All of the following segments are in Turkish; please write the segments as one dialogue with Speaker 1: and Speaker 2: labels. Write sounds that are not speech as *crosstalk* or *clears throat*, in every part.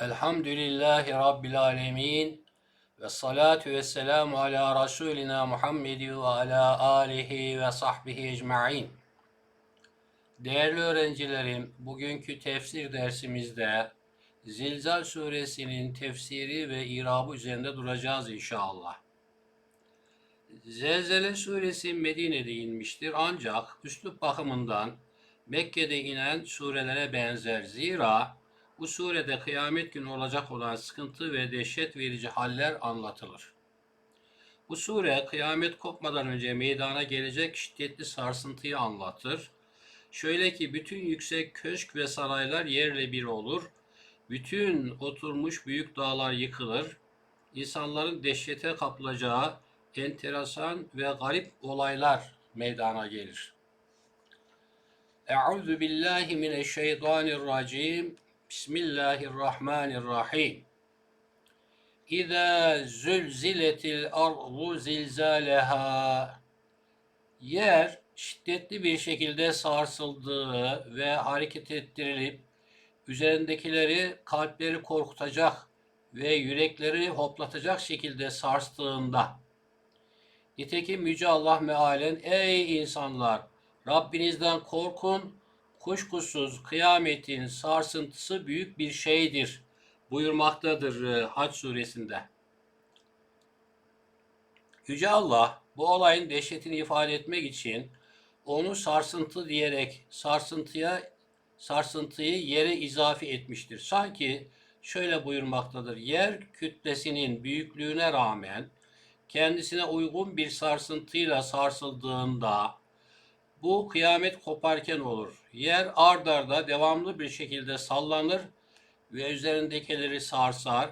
Speaker 1: Elhamdülillahi Rabbil alemin. Ve salatu ve selamu ala Resulina Muhammedi ve ala alihi ve sahbihi ecma'in. Değerli öğrencilerim, bugünkü tefsir dersimizde Zilzal suresinin tefsiri ve irabı üzerinde duracağız inşallah. Zelzele suresi Medine'de inmiştir ancak üslup bakımından Mekke'de inen surelere benzer. Zira bu surede kıyamet günü olacak olan sıkıntı ve dehşet verici haller anlatılır. Bu sure kıyamet kopmadan önce meydana gelecek şiddetli sarsıntıyı anlatır. Şöyle ki bütün yüksek köşk ve saraylar yerle bir olur. Bütün oturmuş büyük dağlar yıkılır. İnsanların dehşete kapılacağı enteresan ve garip olaylar meydana gelir. Euzu billahi mineşşeytanirracim. Bismillahirrahmanirrahim. İza zülziletil ardu zilzaleha. Yer şiddetli bir şekilde sarsıldığı ve hareket ettirilip üzerindekileri kalpleri korkutacak ve yürekleri hoplatacak şekilde sarstığında Nitekim Yüce Allah mealen ey insanlar Rabbinizden korkun kuşkusuz kıyametin sarsıntısı büyük bir şeydir buyurmaktadır e, Hac suresinde. Yüce Allah bu olayın dehşetini ifade etmek için onu sarsıntı diyerek sarsıntıya sarsıntıyı yere izafi etmiştir. Sanki şöyle buyurmaktadır. Yer kütlesinin büyüklüğüne rağmen kendisine uygun bir sarsıntıyla sarsıldığında bu kıyamet koparken olur. Yer ard arda devamlı bir şekilde sallanır ve üzerindekileri sarsar.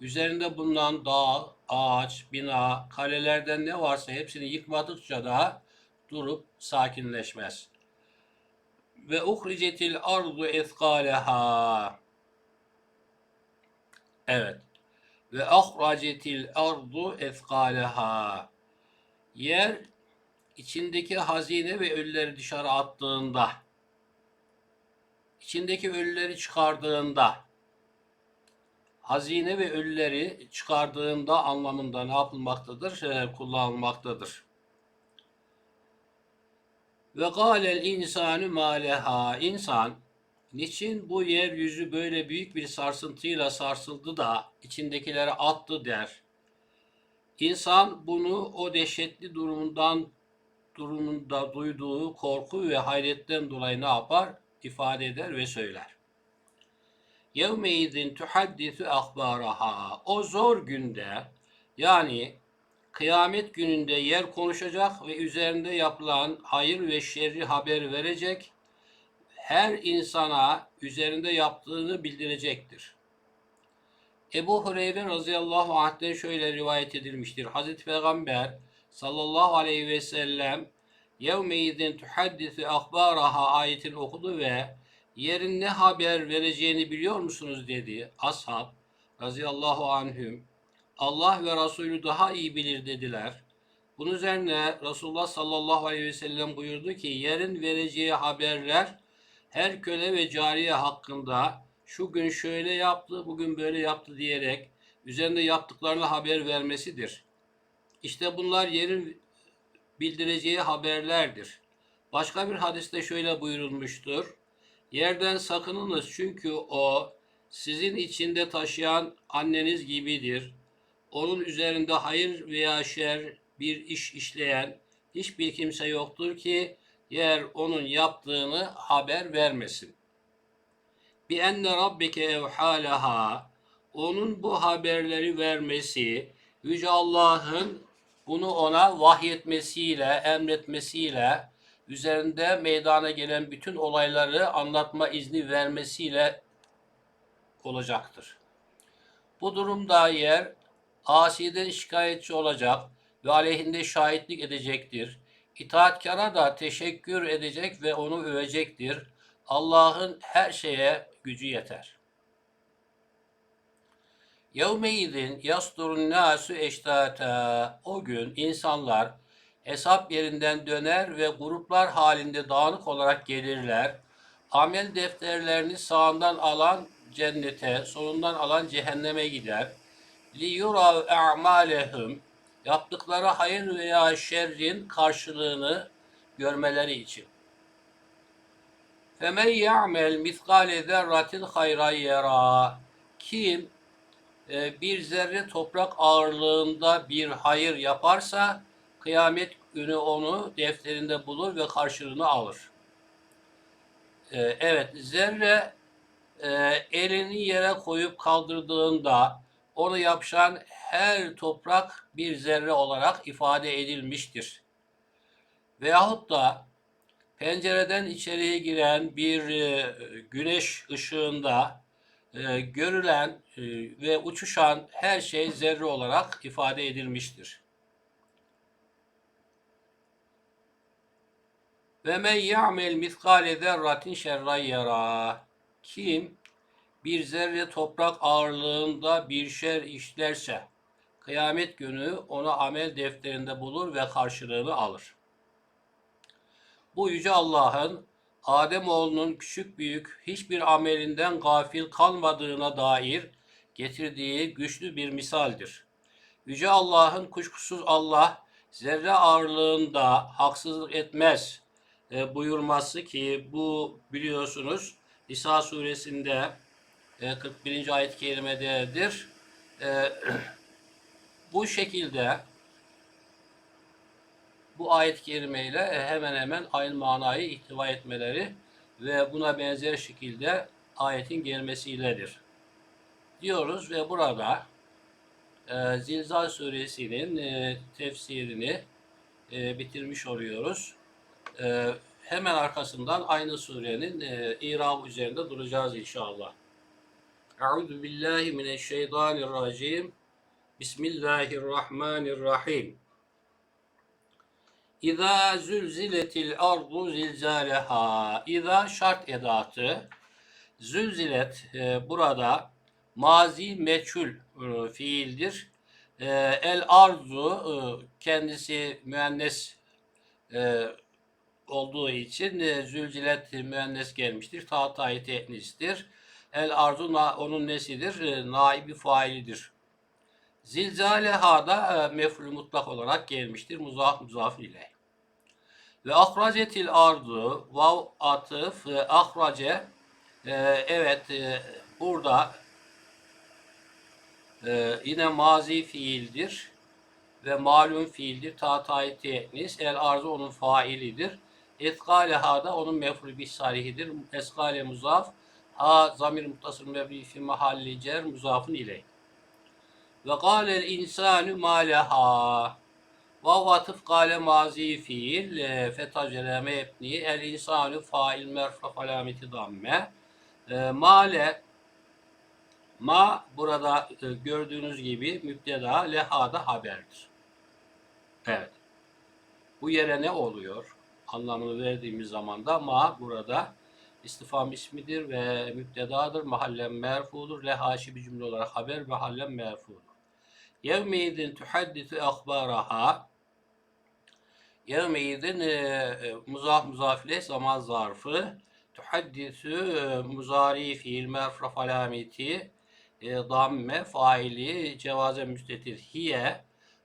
Speaker 1: Üzerinde bulunan dağ, ağaç, bina, kalelerden ne varsa hepsini yıkmadıkça da durup sakinleşmez. Ve uhricetil ardu ethqaleha. Evet. Ve ahracetil ardu ethqaleha. Yer içindeki hazine ve ölüleri dışarı attığında, içindeki ölüleri çıkardığında, hazine ve ölüleri çıkardığında anlamında ne yapılmaktadır? E, kullanılmaktadır. Ve gâlel insanu mâleha. İnsan niçin bu yeryüzü böyle büyük bir sarsıntıyla sarsıldı da içindekileri attı der. İnsan bunu o dehşetli durumundan durumunda duyduğu korku ve hayretten dolayı ne yapar? İfade eder ve söyler. Yevmeydin tuhaddisu ahbaraha. O zor günde yani kıyamet gününde yer konuşacak ve üzerinde yapılan hayır ve şerri haber verecek. Her insana üzerinde yaptığını bildirecektir. Ebu Hureyre radıyallahu anh'ten şöyle rivayet edilmiştir. Hazreti Peygamber sallallahu aleyhi ve sellem yevmeydin tuhaddisu ahbaraha ayetini okudu ve yerin ne haber vereceğini biliyor musunuz dedi. Ashab radıyallahu anhüm Allah ve Resulü daha iyi bilir dediler. Bunun üzerine Resulullah sallallahu aleyhi ve sellem buyurdu ki yerin vereceği haberler her köle ve cariye hakkında şu gün şöyle yaptı, bugün böyle yaptı diyerek üzerinde yaptıklarını haber vermesidir. İşte bunlar yerin bildireceği haberlerdir. Başka bir hadiste şöyle buyurulmuştur. Yerden sakınınız çünkü o sizin içinde taşıyan anneniz gibidir. Onun üzerinde hayır veya şer bir iş işleyen hiçbir kimse yoktur ki yer onun yaptığını haber vermesin. Bi enne rabbike evhalaha onun bu haberleri vermesi Yüce Allah'ın bunu ona vahyetmesiyle, emretmesiyle, üzerinde meydana gelen bütün olayları anlatma izni vermesiyle olacaktır. Bu durumda yer asiden şikayetçi olacak ve aleyhinde şahitlik edecektir. İtaatkara da teşekkür edecek ve onu övecektir. Allah'ın her şeye gücü yeter. Yevmeydin yasturun nasu eştata. O gün insanlar hesap yerinden döner ve gruplar halinde dağınık olarak gelirler. Amel defterlerini sağından alan cennete, sonundan alan cehenneme gider. Li yurav a'malehum yaptıkları hayır veya şerrin karşılığını görmeleri için. Femen ya'mel miskale zerratin hayran yara. Kim bir zerre toprak ağırlığında bir hayır yaparsa kıyamet günü onu defterinde bulur ve karşılığını alır. E, evet, zerre e, elini yere koyup kaldırdığında onu yapışan her toprak bir zerre olarak ifade edilmiştir. Veyahut da pencereden içeriye giren bir e, güneş ışığında e, görülen e, ve uçuşan her şey zerre olarak ifade edilmiştir. Ve men ya'mel miskale zerratin şerran yara. Kim bir zerre toprak ağırlığında bir şer işlerse kıyamet günü onu amel defterinde bulur ve karşılığını alır. Bu yüce Allah'ın Ademoğlunun küçük büyük hiçbir amelinden gafil kalmadığına dair getirdiği güçlü bir misaldir. Yüce Allah'ın kuşkusuz Allah zerre ağırlığında haksızlık etmez e, buyurması ki bu biliyorsunuz İsa suresinde e, 41. ayet-i kerimededir. E, *clears throat* bu şekilde bu ayet-i kerimeyle e, hemen hemen aynı manayı ihtiva etmeleri ve buna benzer şekilde ayetin gelmesiyledir. Diyoruz ve burada e, Zilzal suresinin e, tefsirini e, bitirmiş oluyoruz. E, hemen arkasından aynı surenin e, irabı üzerinde duracağız inşallah. Euzu billahi mineşşeytanirracim. Bismillahirrahmanirrahim. İza zülziletil ardu zilzaleha. İza şart edatı. Zülzilet e, burada mazi meçhul e, fiildir. E, el arzu e, kendisi müennes e, olduğu için e, zülzilet müennes gelmiştir. Tahtayı teknistir. El arzu na, onun nesidir? E, naibi failidir. Zilzaleha da e, mef'ul mutlak olarak gelmiştir. Muzaf muzaf ile. Ve ahracetil ardu vav atıf e, ahrace e, evet e, burada e, yine mazi fiildir ve malum fiildir. Tatay teknis. El arzu onun failidir. Etkaleha da onun mef'ul salihidir. Eskale muzaf ha zamir muttasıl mebni fi mahalli cer muzafın ile. Ve kâlel insanu mâleha. Vav atıf gale mazi fiil fetacele mebni el insanu fail merfaf alameti damme e, male ma burada e, gördüğünüz gibi müpteda lehada haberdir. Evet. Bu yere ne oluyor? Anlamını verdiğimiz zaman da ma burada istifam ismidir ve müptedadır. Mahallen merfudur. Lehaşi bir cümle olarak haber mahallen merfudur. Yevmeydin tuhaddisu akbaraha Yevmeydin e, e, muzaf muzafile zaman zarfı. Tuhaddisu e, muzari fiil merfraf alameti e, damme faili cevaze müstetir hiye.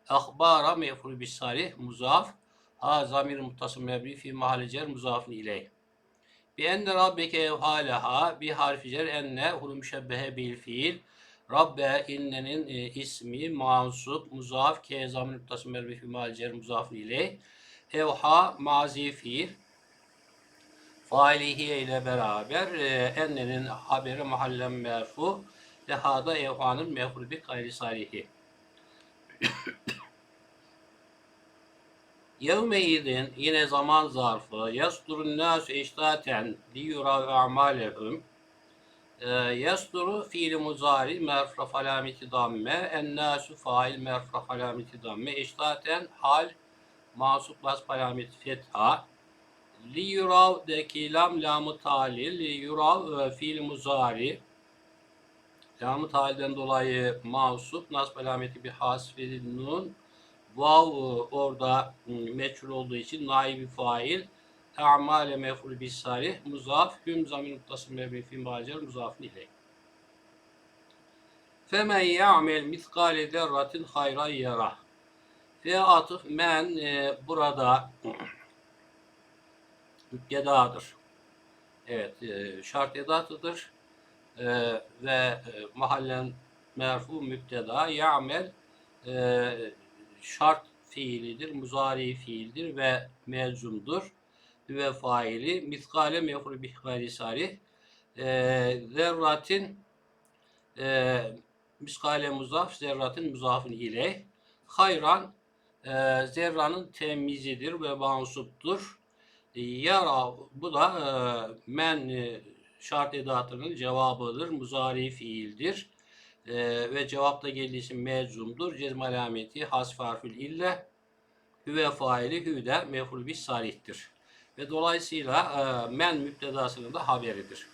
Speaker 1: Akbara meful bis sarih muzaf. Ha zamir muttasım mebni fi mahalli cer muzafın ileyh. Bi enne rabbeke evhalaha bi harfi cer enne hulu müşebbehe bil fiil Rabbe innenin e, ismi mansup muzaf ke zamir muttasım mebni fi mahalli cer muzafın ileyh evha mazi fiil. Failihiye ile beraber e, ennenin haberi mahallen merfu. Lehada evhanın mefru bi gayri salihi. *coughs* Yevmeydin yine zaman zarfı. Yasturun nasu eştaten li yura a'malehum e, yasturu fiili muzari merfraf alameti damme en nasu fail merfraf alameti damme eştaten hal masup las alameti fetha. Li yurav'daki lam lamı talil li yurav e, fiil muzari lamı talilden dolayı masup nasb alameti bir hasfedil nun. Vav e, orada meçhul olduğu için naibi fail a'male mef'ul bis sarih muzaf hüm zamir muttasım mebni fi macer muzafın ile Femen ya'mel miskale zerratin hayran yara. Ve atıf men e, burada *clears throat* müptedadır. Evet, e, şart edatıdır. E, ve e, mahallen merfu müpteda ya'mel e, şart fiilidir, muzari fiildir ve mezumdur ve faili miskale mefru bih gayri sarih e, zerratin e, miskale muzaf zerratin muzafın ile hayran e, zerranın temizidir ve mansuptur. E, Yara bu da e, men e, şart edatının cevabıdır. Muzari fiildir. E, ve cevapta için meczumdur. Cezm alameti hasf harfül ille hüve faili hü de mef'ul bis sarihtir. Ve dolayısıyla e, men müptedasının da haberidir.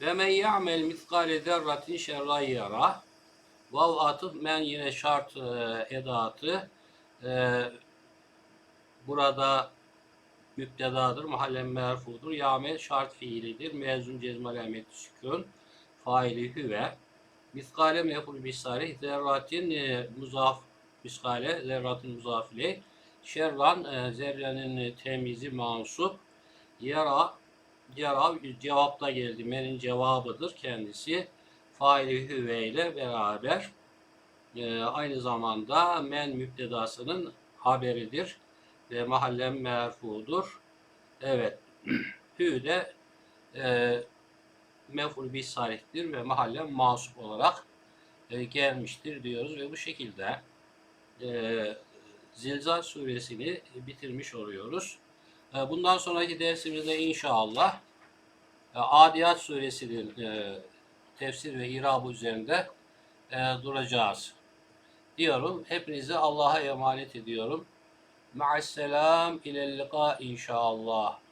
Speaker 1: Ve men ya'mel miskale zerratin şerra yara. Vav atıf men yine şart e, edatı. E, burada müptedadır. Mahallen merfudur. Ya'mel şart fiilidir. Mezun cezm alameti sükun. Faili hüve. Miskale mef'ul bis sarih. Zerratin e, muzaf miskale zerratın muzafile. Şerran e, zerrenin temizi mansup. Yara yara cevapta geldi. Menin cevabıdır kendisi. Faili hüve ile beraber e, aynı zamanda men müptedasının haberidir ve mahallen merfudur. Evet. *clears throat* Hü de e, mef'ul bir sarihtir ve mahallen masup olarak e, gelmiştir diyoruz ve bu şekilde e, Zilzal suresini bitirmiş oluyoruz. E, bundan sonraki dersimizde inşallah e, Adiyat suresinin e, tefsir ve irabı üzerinde e, duracağız. Diyorum. Hepinizi Allah'a emanet ediyorum. Ma'asselam ilel lika inşallah.